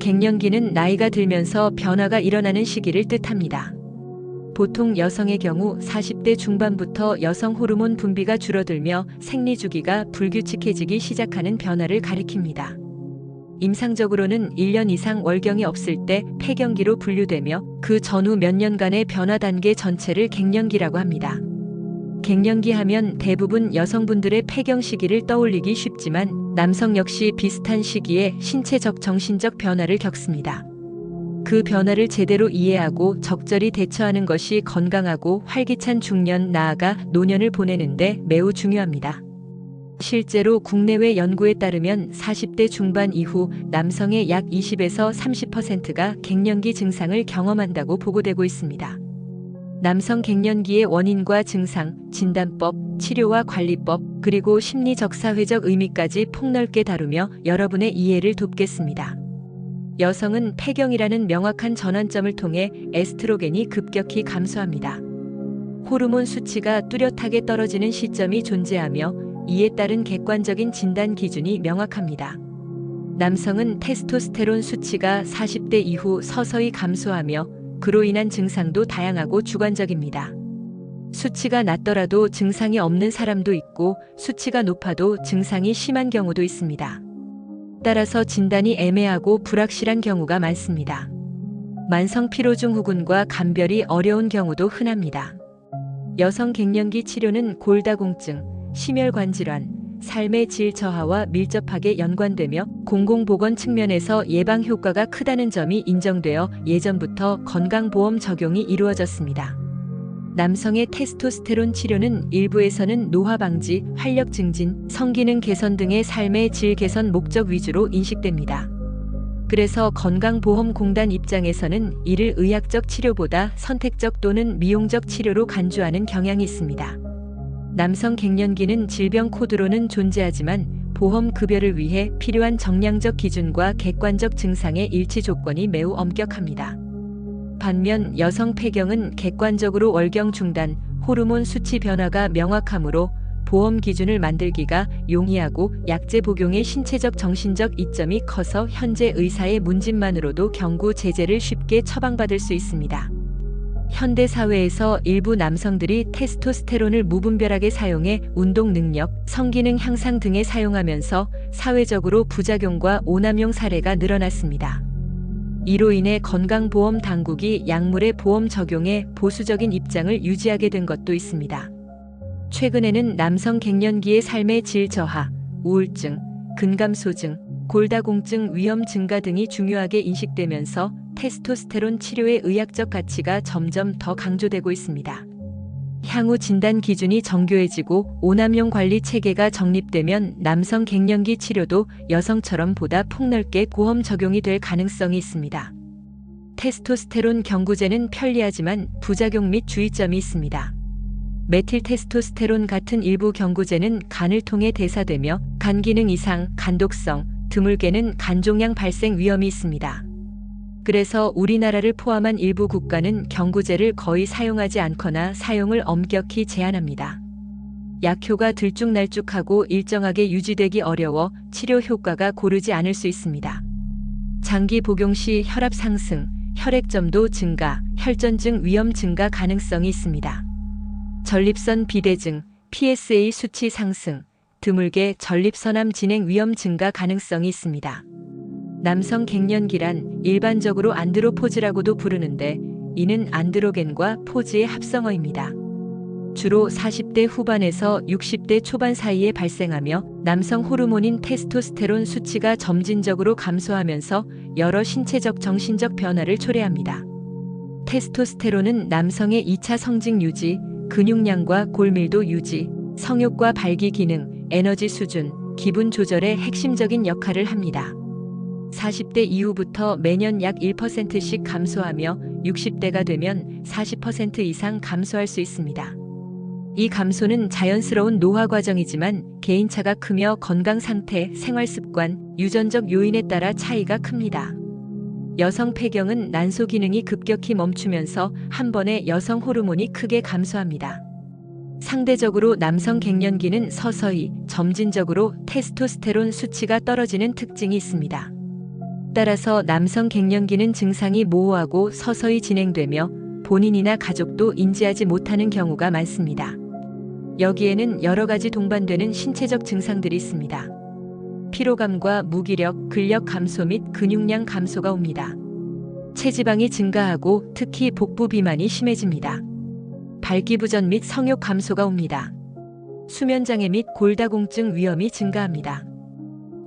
갱년기는 나이가 들면서 변화가 일어나는 시기를 뜻합니다. 보통 여성의 경우 40대 중반부터 여성 호르몬 분비가 줄어들며 생리 주기가 불규칙해지기 시작하는 변화를 가리킵니다. 임상적으로는 1년 이상 월경이 없을 때 폐경기로 분류되며 그 전후 몇 년간의 변화 단계 전체를 갱년기라고 합니다. 갱년기 하면 대부분 여성분들의 폐경 시기를 떠올리기 쉽지만 남성 역시 비슷한 시기에 신체적 정신적 변화를 겪습니다. 그 변화를 제대로 이해하고 적절히 대처하는 것이 건강하고 활기찬 중년 나아가 노년을 보내는데 매우 중요합니다. 실제로 국내외 연구에 따르면 40대 중반 이후 남성의 약 20에서 30%가 갱년기 증상을 경험한다고 보고되고 있습니다. 남성 갱년기의 원인과 증상, 진단법, 치료와 관리법, 그리고 심리적 사회적 의미까지 폭넓게 다루며 여러분의 이해를 돕겠습니다. 여성은 폐경이라는 명확한 전환점을 통해 에스트로겐이 급격히 감소합니다. 호르몬 수치가 뚜렷하게 떨어지는 시점이 존재하며 이에 따른 객관적인 진단 기준이 명확합니다. 남성은 테스토스테론 수치가 40대 이후 서서히 감소하며 그로 인한 증상도 다양하고 주관적입니다. 수치가 낮더라도 증상이 없는 사람도 있고 수치가 높아도 증상이 심한 경우도 있습니다. 따라서 진단이 애매하고 불확실한 경우가 많습니다. 만성 피로증 후군과 감별이 어려운 경우도 흔합니다. 여성 갱년기 치료는 골다공증, 심혈관 질환, 삶의 질 저하와 밀접하게 연관되며 공공보건 측면에서 예방 효과가 크다는 점이 인정되어 예전부터 건강보험 적용이 이루어졌습니다. 남성의 테스토스테론 치료는 일부에서는 노화 방지, 활력 증진, 성기능 개선 등의 삶의 질 개선 목적 위주로 인식됩니다. 그래서 건강보험공단 입장에서는 이를 의학적 치료보다 선택적 또는 미용적 치료로 간주하는 경향이 있습니다. 남성 갱년기는 질병 코드로는 존재하지만 보험 급여를 위해 필요한 정량적 기준과 객관적 증상의 일치 조건이 매우 엄격합니다. 반면 여성 폐경은 객관적으로 월경 중단, 호르몬 수치 변화가 명확하므로 보험 기준을 만들기가 용이하고 약제 복용의 신체적 정신적 이점이 커서 현재 의사의 문진만으로도 경구 제재를 쉽게 처방받을 수 있습니다. 현대 사회에서 일부 남성들이 테스토스테론을 무분별하게 사용해 운동 능력, 성기능 향상 등에 사용하면서 사회적으로 부작용과 오남용 사례가 늘어났습니다. 이로 인해 건강보험 당국이 약물의 보험 적용에 보수적인 입장을 유지하게 된 것도 있습니다. 최근에는 남성 갱년기의 삶의 질 저하, 우울증, 근감소증, 골다공증 위험 증가 등이 중요하게 인식되면서 테스토스테론 치료의 의학적 가치가 점점 더 강조되고 있습니다. 향후 진단 기준이 정교해지고 오남용 관리 체계가 정립되면 남성 갱년기 치료도 여성처럼 보다 폭넓게 고험 적용이 될 가능성이 있습니다. 테스토스테론 경구제는 편리하지만 부작용 및 주의점이 있습니다. 메틸 테스토스테론 같은 일부 경구제는 간을 통해 대사되며 간 기능 이상, 간독성, 드물게는 간종양 발생 위험이 있습니다. 그래서 우리나라를 포함한 일부 국가는 경구제를 거의 사용하지 않거나 사용을 엄격히 제한합니다. 약효가 들쭉날쭉하고 일정하게 유지되기 어려워 치료 효과가 고르지 않을 수 있습니다. 장기 복용 시 혈압 상승, 혈액점도 증가, 혈전증 위험 증가 가능성이 있습니다. 전립선 비대증, PSA 수치 상승, 드물게 전립선암 진행 위험 증가 가능성이 있습니다. 남성 갱년기란 일반적으로 안드로포즈라고도 부르는데 이는 안드로겐과 포즈의 합성어입니다. 주로 40대 후반에서 60대 초반 사이에 발생하며 남성 호르몬인 테스토스테론 수치가 점진적으로 감소하면서 여러 신체적 정신적 변화를 초래합니다. 테스토스테론은 남성의 2차 성징 유지, 근육량과 골밀도 유지, 성욕과 발기 기능, 에너지 수준, 기분 조절에 핵심적인 역할을 합니다. 40대 이후부터 매년 약 1%씩 감소하며 60대가 되면 40% 이상 감소할 수 있습니다. 이 감소는 자연스러운 노화 과정이지만 개인차가 크며 건강 상태, 생활 습관, 유전적 요인에 따라 차이가 큽니다. 여성 폐경은 난소 기능이 급격히 멈추면서 한 번에 여성 호르몬이 크게 감소합니다. 상대적으로 남성 갱년기는 서서히 점진적으로 테스토스테론 수치가 떨어지는 특징이 있습니다. 따라서 남성 갱년기는 증상이 모호하고 서서히 진행되며 본인이나 가족도 인지하지 못하는 경우가 많습니다. 여기에는 여러 가지 동반되는 신체적 증상들이 있습니다. 피로감과 무기력, 근력 감소 및 근육량 감소가 옵니다. 체지방이 증가하고 특히 복부 비만이 심해집니다. 발기부전 및 성욕 감소가 옵니다. 수면장애 및 골다공증 위험이 증가합니다.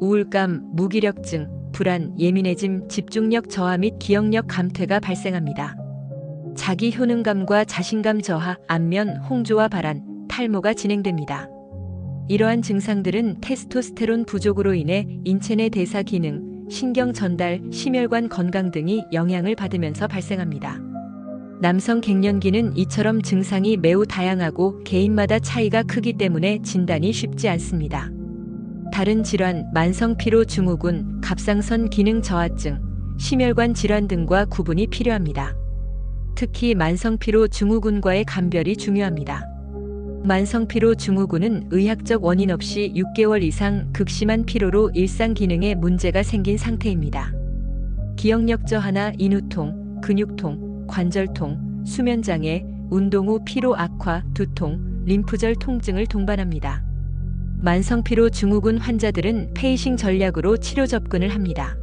우울감, 무기력증, 불안, 예민해짐, 집중력 저하 및 기억력 감퇴가 발생합니다. 자기 효능감과 자신감 저하, 안면, 홍조와 발한, 탈모가 진행됩니다. 이러한 증상들은 테스토스테론 부족으로 인해 인체 내 대사 기능, 신경 전달, 심혈관 건강 등이 영향을 받으면서 발생합니다. 남성 갱년기는 이처럼 증상이 매우 다양하고 개인마다 차이가 크기 때문에 진단이 쉽지 않습니다. 다른 질환, 만성 피로 증후군, 갑상선 기능 저하증, 심혈관 질환 등과 구분이 필요합니다. 특히 만성 피로 증후군과의 감별이 중요합니다. 만성 피로 증후군은 의학적 원인 없이 6개월 이상 극심한 피로로 일상 기능에 문제가 생긴 상태입니다. 기억력 저하나 인후통, 근육통, 관절통, 수면장애, 운동 후 피로 악화, 두통, 림프절 통증을 동반합니다. 만성 피로 증후군 환자들은 페이싱 전략으로 치료 접근을 합니다.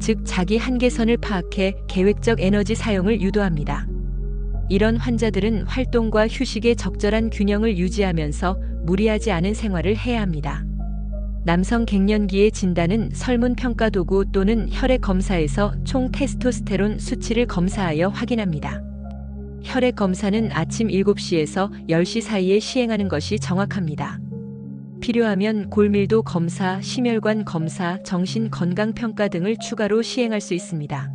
즉 자기 한계선을 파악해 계획적 에너지 사용을 유도합니다. 이런 환자들은 활동과 휴식의 적절한 균형을 유지하면서 무리하지 않은 생활을 해야 합니다. 남성 갱년기의 진단은 설문 평가 도구 또는 혈액 검사에서 총 테스토스테론 수치를 검사하여 확인합니다. 혈액 검사는 아침 7시에서 10시 사이에 시행하는 것이 정확합니다. 필요하면 골밀도 검사, 심혈관 검사, 정신 건강 평가 등을 추가로 시행할 수 있습니다.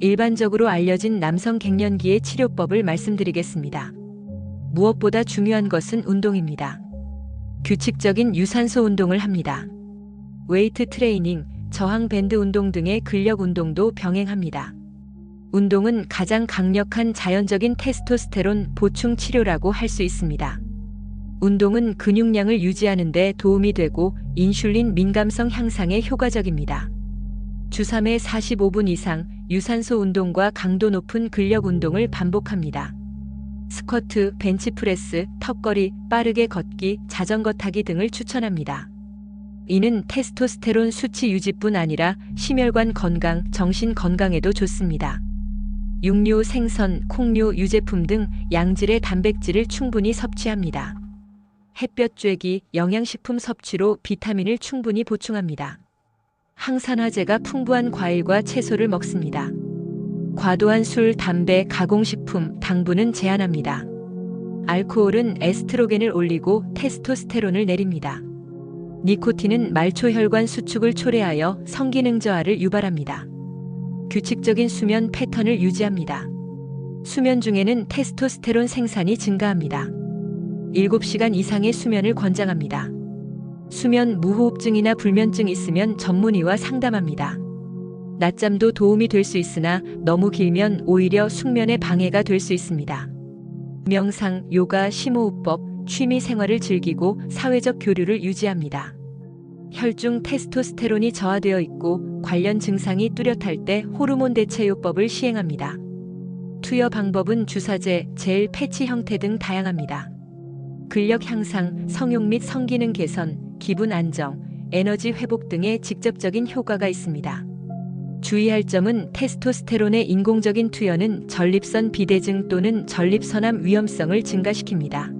일반적으로 알려진 남성 갱년기의 치료법을 말씀드리겠습니다. 무엇보다 중요한 것은 운동입니다. 규칙적인 유산소 운동을 합니다. 웨이트 트레이닝, 저항 밴드 운동 등의 근력 운동도 병행합니다. 운동은 가장 강력한 자연적인 테스토스테론 보충 치료라고 할 수 있습니다. 운동은 근육량을 유지하는 데 도움이 되고 인슐린 민감성 향상에 효과적입니다. 주 3회 45분 이상 유산소 운동과 강도 높은 근력 운동을 반복합니다. 스쿼트, 벤치프레스, 턱걸이, 빠르게 걷기, 자전거 타기 등을 추천합니다. 이는 테스토스테론 수치 유지뿐 아니라 심혈관 건강, 정신 건강에도 좋습니다. 육류, 생선, 콩류, 유제품 등 양질의 단백질을 충분히 섭취합니다. 햇볕 쬐기, 영양식품 섭취로 비타민을 충분히 보충합니다. 항산화제가 풍부한 과일과 채소를 먹습니다. 과도한 술, 담배, 가공식품, 당분은 제한합니다. 알코올은 에스트로겐을 올리고 테스토스테론을 내립니다. 니코틴은 말초혈관 수축을 초래하여 성기능 저하를 유발합니다. 규칙적인 수면 패턴을 유지합니다. 수면 중에는 테스토스테론 생산이 증가합니다. 7시간 이상의 수면을 권장합니다. 수면 무호흡증이나 불면증 있으면 전문의와 상담합니다. 낮잠도 도움이 될 수 있으나 너무 길면 오히려 숙면에 방해가 될 수 있습니다. 명상, 요가, 심호흡법, 취미 생활을 즐기고 사회적 교류를 유지합니다. 혈중 테스토스테론이 저하되어 있고 관련 증상이 뚜렷할 때 호르몬 대체요법을 시행합니다. 투여 방법은 주사제, 젤, 패치 형태 등 다양합니다. 근력 향상, 성욕 및 성기능 개선, 기분 안정, 에너지 회복 등의 직접적인 효과가 있습니다. 주의할 점은 테스토스테론의 인공적인 투여는 전립선 비대증 또는 전립선암 위험성을 증가시킵니다.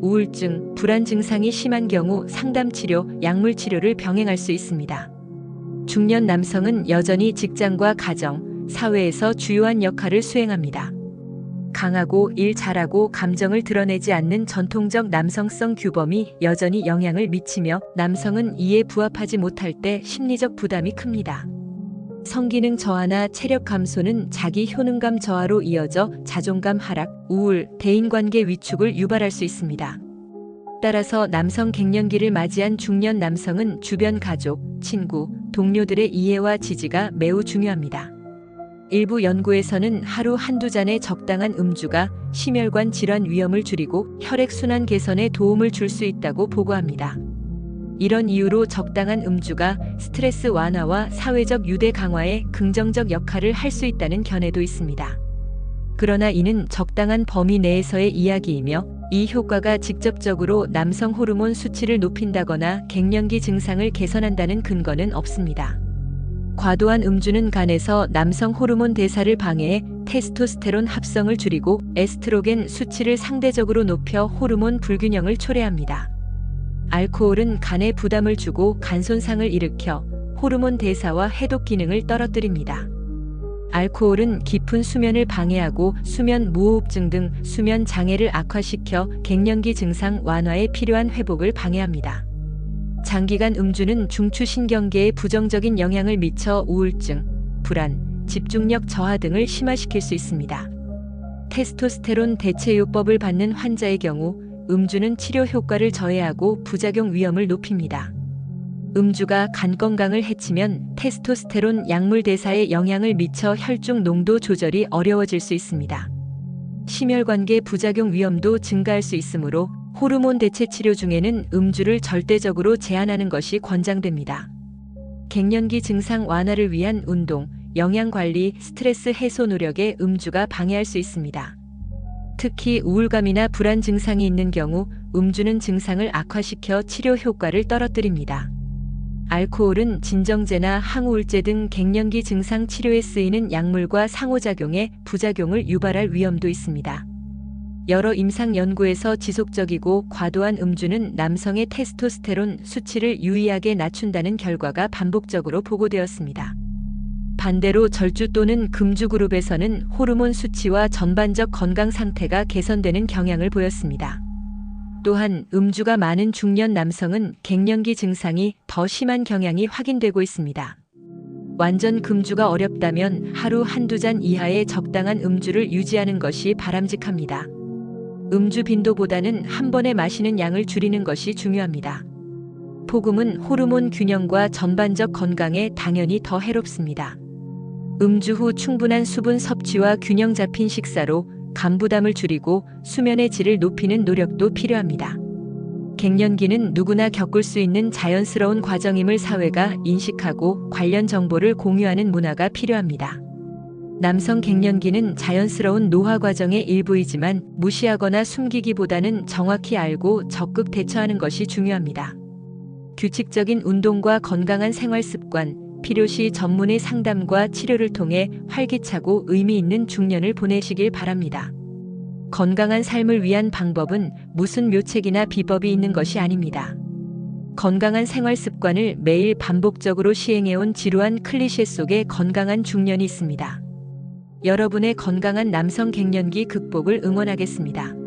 우울증, 불안 증상이 심한 경우 상담 치료, 약물 치료를 병행할 수 있습니다. 중년 남성은 여전히 직장과 가정, 사회에서 주요한 역할을 수행합니다. 강하고 일 잘하고 감정을 드러내지 않는 전통적 남성성 규범이 여전히 영향을 미치며 남성은 이에 부합하지 못할 때 심리적 부담이 큽니다. 성기능 저하나 체력 감소는 자기 효능감 저하로 이어져 자존감 하락, 우울, 대인관계 위축을 유발할 수 있습니다. 따라서 남성 갱년기를 맞이한 중년 남성은 주변 가족, 친구, 동료들의 이해와 지지가 매우 중요합니다. 일부 연구에서는 하루 한두 잔의 적당한 음주가 심혈관 질환 위험을 줄이고 혈액순환 개선에 도움을 줄 수 있다고 보고합니다. 이런 이유로 적당한 음주가 스트레스 완화와 사회적 유대 강화에 긍정적 역할을 할 수 있다는 견해도 있습니다. 그러나 이는 적당한 범위 내에서의 이야기이며 이 효과가 직접적으로 남성 호르몬 수치를 높인다거나 갱년기 증상을 개선한다는 근거는 없습니다. 과도한 음주는 간에서 남성 호르몬 대사를 방해해 테스토스테론 합성을 줄이고 에스트로겐 수치를 상대적으로 높여 호르몬 불균형을 초래합니다. 알코올은 간에 부담을 주고 간 손상을 일으켜 호르몬 대사와 해독 기능을 떨어뜨립니다. 알코올은 깊은 수면을 방해하고 수면 무호흡증 등 수면 장애를 악화시켜 갱년기 증상 완화에 필요한 회복을 방해합니다. 장기간 음주는 중추신경계에 부정적인 영향을 미쳐 우울증, 불안, 집중력 저하 등을 심화시킬 수 있습니다. 테스토스테론 대체요법을 받는 환자의 경우 음주는 치료 효과를 저해하고 부작용 위험을 높입니다. 음주가 간 건강을 해치면 테스토스테론 약물 대사에 영향을 미쳐 혈중 농도 조절이 어려워질 수 있습니다. 심혈관계 부작용 위험도 증가할 수 있으므로 호르몬 대체 치료 중에는 음주를 절대적으로 제한하는 것이 권장됩니다. 갱년기 증상 완화를 위한 운동, 영양 관리, 스트레스 해소 노력에 음주가 방해할 수 있습니다. 특히 우울감이나 불안 증상이 있는 경우 음주는 증상을 악화시켜 치료 효과를 떨어뜨립니다. 알코올은 진정제나 항우울제 등 갱년기 증상 치료에 쓰이는 약물과 상호작용에 부작용을 유발할 위험도 있습니다. 여러 임상 연구에서 지속적이고 과도한 음주는 남성의 테스토스테론 수치를 유의하게 낮춘다는 결과가 반복적으로 보고되었습니다. 반대로 절주 또는 금주 그룹에서는 호르몬 수치와 전반적 건강 상태가 개선되는 경향을 보였습니다. 또한 음주가 많은 중년 남성은 갱년기 증상이 더 심한 경향이 확인되고 있습니다. 완전 금주가 어렵다면 하루 한두 잔 이하의 적당한 음주를 유지하는 것이 바람직합니다. 음주 빈도보다는 한 번에 마시는 양을 줄이는 것이 중요합니다. 폭음은 호르몬 균형과 전반적 건강에 당연히 더 해롭습니다. 음주 후 충분한 수분 섭취와 균형 잡힌 식사로 간 부담을 줄이고 수면의 질을 높이는 노력도 필요합니다. 갱년기는 누구나 겪을 수 있는 자연스러운 과정임을 사회가 인식하고 관련 정보를 공유하는 문화가 필요합니다. 남성 갱년기는 자연스러운 노화 과정의 일부이지만 무시하거나 숨기기보다는 정확히 알고 적극 대처하는 것이 중요합니다. 규칙적인 운동과 건강한 생활 습관, 필요시 전문의 상담과 치료를 통해 활기차고 의미 있는 중년을 보내시길 바랍니다. 건강한 삶을 위한 방법은 무슨 묘책이나 비법이 있는 것이 아닙니다. 건강한 생활 습관을 매일 반복적으로 시행해온 지루한 클리셰 속에 건강한 중년이 있습니다. 여러분의 건강한 남성 갱년기 극복을 응원하겠습니다.